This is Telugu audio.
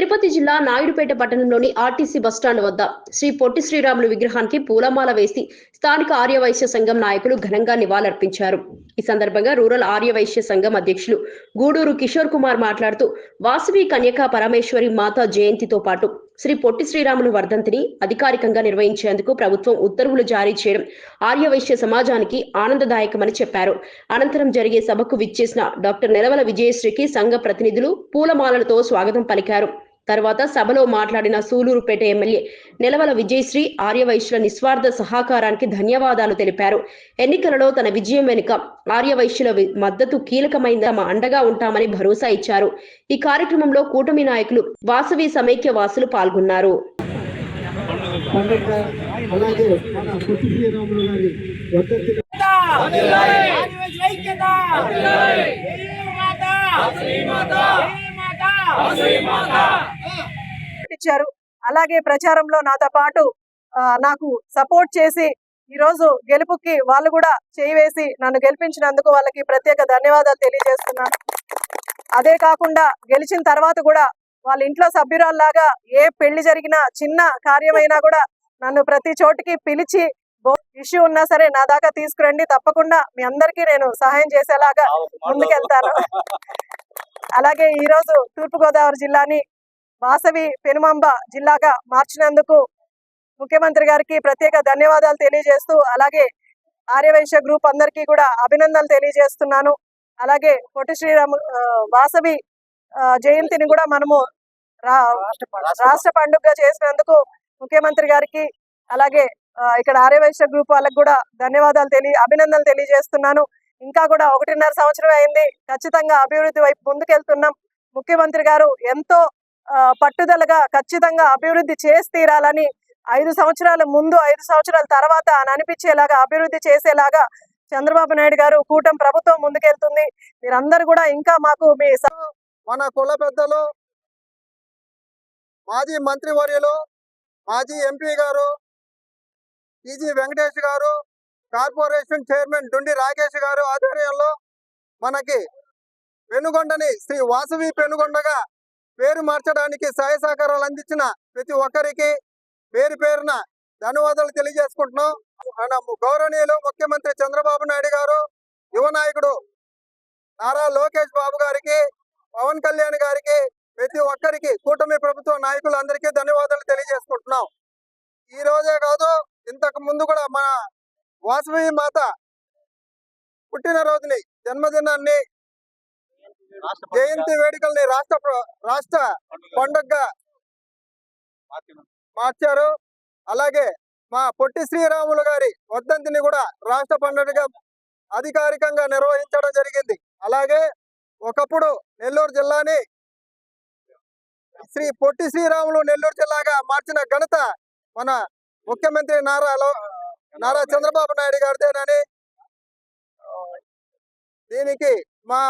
తిరుపతి జిల్లా నాయుడుపేట పట్టణంలోని ఆర్టీసీ బస్టాండ్ వద్ద శ్రీ పొట్టి శ్రీరాములు విగ్రహానికి పూలమాల వేసి స్థానిక ఆర్యవైశ్య సంఘం నాయకులు ఘనంగా నివాళులర్పించారు. ఈ సందర్భంగా రూరల్ ఆర్యవైశ్య సంఘం అధ్యక్షులు గూడూరు కిషోర్ కుమార్ మాట్లాడుతూ వాసవి కన్యకా పరమేశ్వరి మాత జయంతితో పాటు శ్రీ పొట్టి శ్రీరాములు వర్ధంతిని అధికారికంగా నిర్వహించేందుకు ప్రభుత్వం ఉత్తర్వులు జారీ చేయడం ఆర్యవైశ్య సమాజానికి ఆనందదాయకమని చెప్పారు. అనంతరం జరిగే సభకు విచ్చేసిన డాక్టర్ నెలవల విజయశ్రీకి సంఘ ప్రతినిధులు పూలమాలలతో స్వాగతం పలికారు. తర్వాత సభలో మాట్లాడిన సూలూరుపేట ఎమ్మెల్యే నెలవల విజయశ్రీ ఆర్యవైశ్యుల నిస్వార్థ సహకారానికి ధన్యవాదాలు తెలిపారు. ఎన్నికలలో తన విజయం వెనుక ఆర్యవైశ్యుల మద్దతు కీలకమైన తమ అండగా ఉంటామని భరోసా ఇచ్చారు. ఈ కార్యక్రమంలో కూటమి నాయకులు వాసవి సమైక్య వాసులు పాల్గొన్నారు ఐక్యత! ఇచ్చారు. అలాగే ప్రచారంలో నాతో పాటు నాకు సపోర్ట్ చేసి ఈ రోజు గెలుపుకి వాళ్ళు కూడా చేయి వేసి నన్ను గెలిపించినందుకు వాళ్ళకి ప్రత్యేక ధన్యవాదాలు తెలియజేస్తున్నాను. అదే కాకుండా గెలిచిన తర్వాత కూడా వాళ్ళ ఇంట్లో సభ్యురాల్లాగా ఏ పెళ్ళి జరిగినా చిన్న కార్యమైనా కూడా నన్ను ప్రతి చోటికి పిలిచి ఇష్యూ ఉన్నా సరే నా దాకా తీసుకురండి. తప్పకుండా మీ అందరికీ నేను సహాయం చేసేలాగా ముందుకెళ్తాను. అలాగే ఈ రోజు తూర్పుగోదావరి జిల్లాని వాసవి పెనుమంబ జిల్లాగా మార్చినందుకు ముఖ్యమంత్రి గారికి ప్రత్యేక ధన్యవాదాలు తెలియజేస్తూ అలాగే ఆర్యవైశ్య గ్రూప్ అందరికీ కూడా అభినందనలు తెలియజేస్తున్నాను. అలాగే పొట్టి శ్రీరాము వాసవి ఆ, జయంతిని కూడా మనము రాష్ట్ర పండుగగా చేసినందుకు ముఖ్యమంత్రి గారికి అలాగే ఇక్కడ ఆర్యవైశ్య గ్రూప్ వాళ్ళకి కూడా ధన్యవాదాలు తెలియ అభినందనలు తెలియజేస్తున్నాను. ఇంకా కూడా ఒకటిన్నర సంవత్సరం అయింది. ఖచ్చితంగా అభివృద్ధి వైపు ముందుకెళ్తున్నాం. ముఖ్యమంత్రి గారు ఎంతో పట్టుదలగా ఖచ్చితంగా అభివృద్ధి చేసి తీరాలని ఐదు సంవత్సరాల ముందు ఐదు సంవత్సరాల తర్వాత అని అనిపించేలాగా అభివృద్ధి చేసేలాగా చంద్రబాబు నాయుడు గారు కూటమి ప్రభుత్వం ముందుకెళ్తుంది. మీరందరూ కూడా ఇంకా మాకు మీ మన కుల పెద్దలు మాజీ మంత్రివర్యులు మాజీ ఎంపీ గారు టీజీ వెంకటేష్ గారు కార్పొరేషన్ చైర్మన్ డుండి రాకేష్ గారు ఆధ్వర్యంలో మనకి పెనుగొండని శ్రీ వాసవి పెనుగొండగా పేరు మార్చడానికి సహాయ సహకారాలు అందించిన ప్రతి ఒక్కరికి పేరు పేరున ధన్యవాదాలు తెలియజేసుకుంటున్నాం. మన గౌరవనీయులు ముఖ్యమంత్రి చంద్రబాబు నాయుడు గారు యువ నాయకుడు నారా లోకేష్ బాబు గారికి పవన్ కళ్యాణ్ గారికి ప్రతి ఒక్కరికి కూటమి ప్రభుత్వ నాయకులందరికీ ధన్యవాదాలు తెలియజేసుకుంటున్నాం. ఈ రోజే కాదు ఇంతకు ముందు కూడా మన వాసవి మాత పుట్టినరోజుని జన్మదినాన్ని జయంతి వేడుకల్ని రాష్ట్ర రాష్ట్ర పండుగగా. మార్చారు. అలాగే మా పొట్టి శ్రీరాములు గారి వర్ధంతిని కూడా రాష్ట్ర పండుగగా అధికారికంగా నిర్వహించడం జరిగింది. అలాగే ఒకప్పుడు నెల్లూరు జిల్లాని శ్రీ పొట్టి శ్రీరాములు నెల్లూరు జిల్లాగా మార్చిన ఘనత మన ముఖ్యమంత్రి నారా లో- నారా చంద్రబాబు నాయుడు గారిదేనని. దీనికి మా